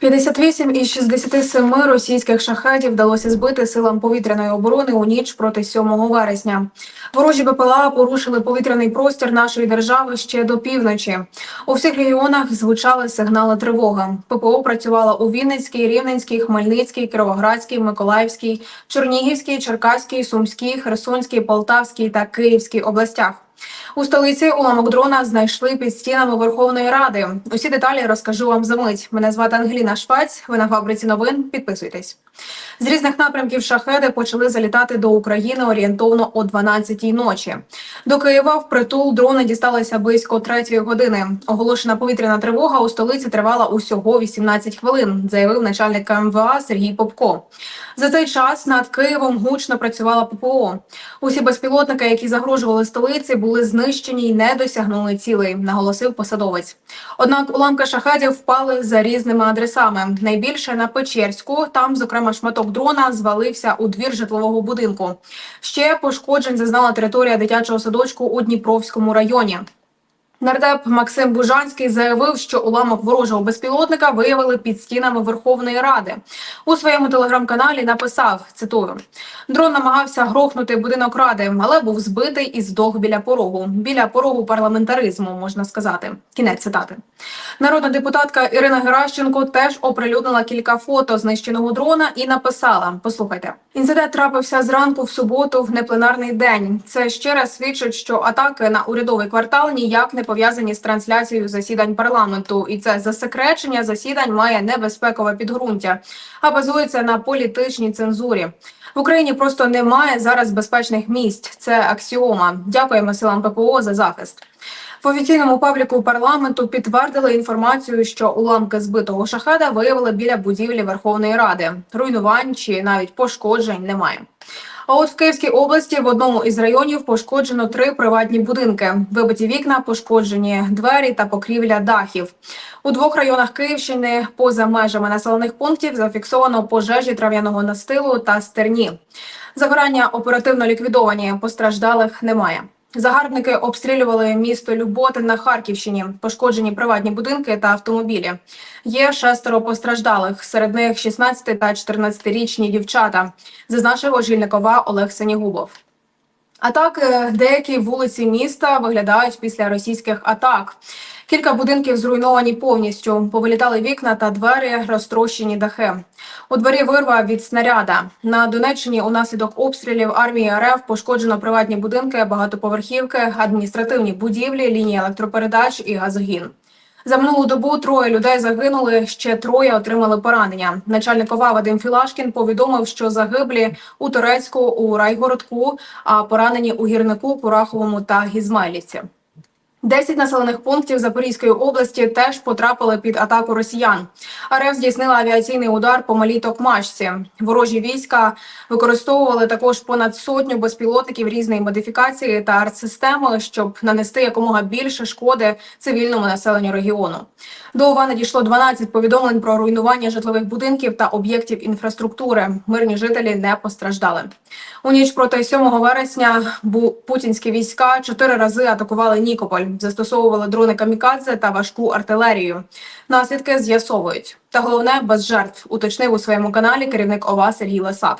58 із 67 російських шахедів вдалося збити силам повітряної оборони у ніч проти 7 вересня. Ворожі БПЛА порушили повітряний простір нашої держави ще до півночі. У всіх регіонах звучали сигнали тривоги. ППО працювала у Вінницькій, Рівненській, Хмельницькій, Кіровоградській, Миколаївській, Чернігівській, Черкаській, Сумській, Херсонській, Полтавській та Київській областях. У столиці уламок дрона знайшли під стінами Верховної Ради. Усі деталі розкажу вам за мить. Мене звати Ангеліна Шпаць. Ви на фабриці новин. Підписуйтесь. З різних напрямків шахеди почали залітати до України орієнтовно о 12-й ночі. До Києва в притул дрони дісталися близько 3 години. Оголошена повітряна тривога у столиці тривала усього 18 хвилин, заявив начальник КМВА Сергій Попко. За цей час над Києвом гучно працювала ППО. Усі безпілотники, які загрожували столиці, були знищені й не досягнули цілей, наголосив посадовець. Однак уламки шахедів впали за різними адресами. Найбільше на Печерську, там, зокрема, шматок дрона звалився у двір житлового будинку. Ще пошкоджень зазнала територія дитячого садочку у Дніпровському районі. Нардеп Максим Бужанський заявив, що уламок ворожого безпілотника виявили під стінами Верховної Ради. У своєму телеграм-каналі написав: цитую: дрон намагався грохнути будинок ради, але був збитий і здох біля порогу. Біля порогу парламентаризму можна сказати. Кінець цитати. Народна депутатка Ірина Геращенко теж оприлюднила кілька фото знищеного дрона і написала: Послухайте, інцидент трапився зранку в суботу в непленарний день. Це ще раз свідчить, що атаки на урядовий квартал ніяк не пов'язані з трансляцією засідань парламенту, і це засекречення засідань має небезпекове підґрунтя, а базується на політичній цензурі. В Україні просто немає зараз безпечних місць. Це аксіома. Дякуємо силам ППО за захист. В офіційному пабліку парламенту підтвердили інформацію, що уламки збитого шахеда виявили біля будівлі Верховної Ради. Руйнувань чи навіть пошкоджень немає. А от в Київській області в одному із районів пошкоджено три приватні будинки. Вибиті вікна, пошкоджені двері та покрівля дахів. У двох районах Київщини поза межами населених пунктів зафіксовано пожежі трав'яного настилу та стерні. Загорання оперативно ліквідовані. Постраждалих немає. Загарбники обстрілювали місто Люботи на Харківщині, пошкоджені приватні будинки та автомобілі. Є шестеро постраждалих, серед них 16 та 14-річні дівчата, зазначив очільникова Олег Сенігубов. А так, е, деякі вулиці міста виглядають після російських атак. Кілька будинків зруйновані повністю. Повилітали вікна та двері, розтрощені дахи. У дворі вирва від снаряда. На Донеччині унаслідок обстрілів армії РФ пошкоджено приватні будинки, багатоповерхівки, адміністративні будівлі, лінії електропередач і газогін. За минулу добу троє людей загинули, ще троє отримали поранення. Начальник ОВА Вадим Філашкін повідомив, що загиблі у Турецьку, у Райгородку, а поранені у гірнику, Кураховому та Гізмайлівці. Десять населених пунктів Запорізької області теж потрапили під атаку росіян. РФ здійснила авіаційний удар по малій Токмачці. Ворожі війська використовували також понад сотню безпілотників різної модифікації та артсистеми, щоб нанести якомога більше шкоди цивільному населенню регіону. До ОВА надійшло 12 повідомлень про руйнування житлових будинків та об'єктів інфраструктури. Мирні жителі не постраждали. У ніч проти 7 вересня путінські війська чотири рази атакували Нікополь, застосовували дрони камікадзе та важку артилерію. Наслідки з'ясовують. Та головне без жертв, уточнив у своєму каналі керівник ОВА Сергій Лесак.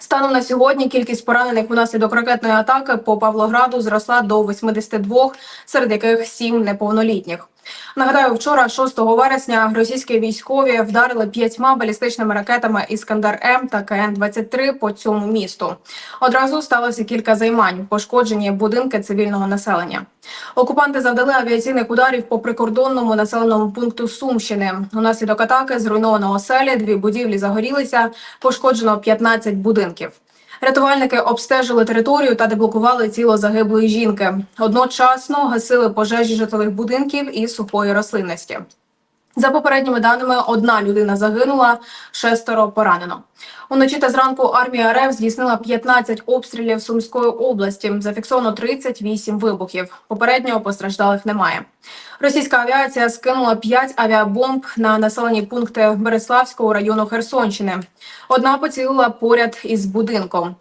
Станом на сьогодні кількість поранених внаслідок ракетної атаки по Павлограду зросла до 82, серед яких 7 неповнолітніх. Нагадаю, вчора, 6 вересня, російські військові вдарили п'ятьма балістичними ракетами Іскандер М та КН 23 по цьому місту. Одразу сталося кілька займань, пошкоджені будинки цивільного населення. Окупанти завдали авіаційних ударів по прикордонному населеному пункту Сумщини. Унаслідок атаки зруйновано оселі, дві будівлі загорілися, пошкоджено 15 будинків. Рятувальники обстежили територію та деблокували тіло загиблої жінки. Одночасно гасили пожежі житлових будинків і сухої рослинності. За попередніми даними, одна людина загинула, шестеро поранено. Уночі та зранку армія РФ здійснила 15 обстрілів Сумської області. Зафіксовано 38 вибухів. Попереднього постраждалих немає. Російська авіація скинула 5 авіабомб на населені пункти Береславського району Херсонщини. Одна поцілила поряд із будинком.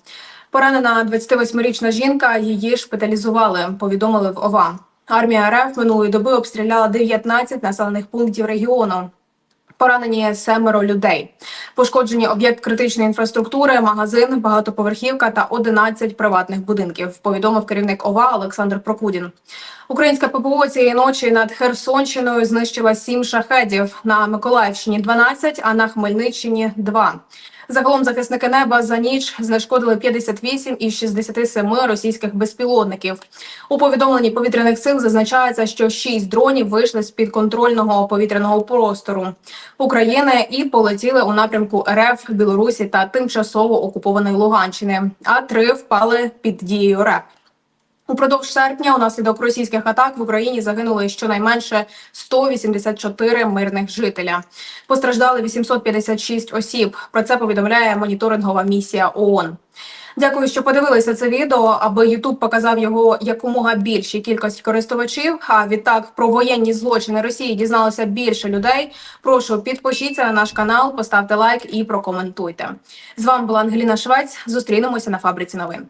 Поранена 28-річна жінка. Її шпиталізували. Повідомили в ОВА. Армія РФ минулої доби обстріляла 19 населених пунктів регіону. Поранені семеро людей. Пошкоджені об'єкт критичної інфраструктури, магазин, багатоповерхівка та 11 приватних будинків. Повідомив керівник ОВА Олександр Прокудін. Українська ППО цієї ночі над Херсонщиною знищила сім шахедів на Миколаївщині 12, а на Хмельниччині 2. Загалом захисники неба за ніч знешкодили 58 із 67 російських безпілотників. У повідомленні повітряних сил зазначається, що 6 дронів вийшли з підконтрольного повітряного простору України і полетіли у напрямку РФ, Білорусі та тимчасово окупованої Луганщини. А три впали під дією РЕП. Упродовж серпня унаслідок російських атак в Україні загинули щонайменше 184 мирних жителя. Постраждали 856 осіб. Про це повідомляє моніторингова місія ООН. Дякую, що подивилися це відео, аби Ютуб показав його якомога більшій кількості користувачів. А відтак про воєнні злочини Росії дізналося більше людей. Прошу підпишіться на наш канал, поставте лайк і прокоментуйте. З вами була Ангеліна Швець. Зустрінемося на фабриці новин.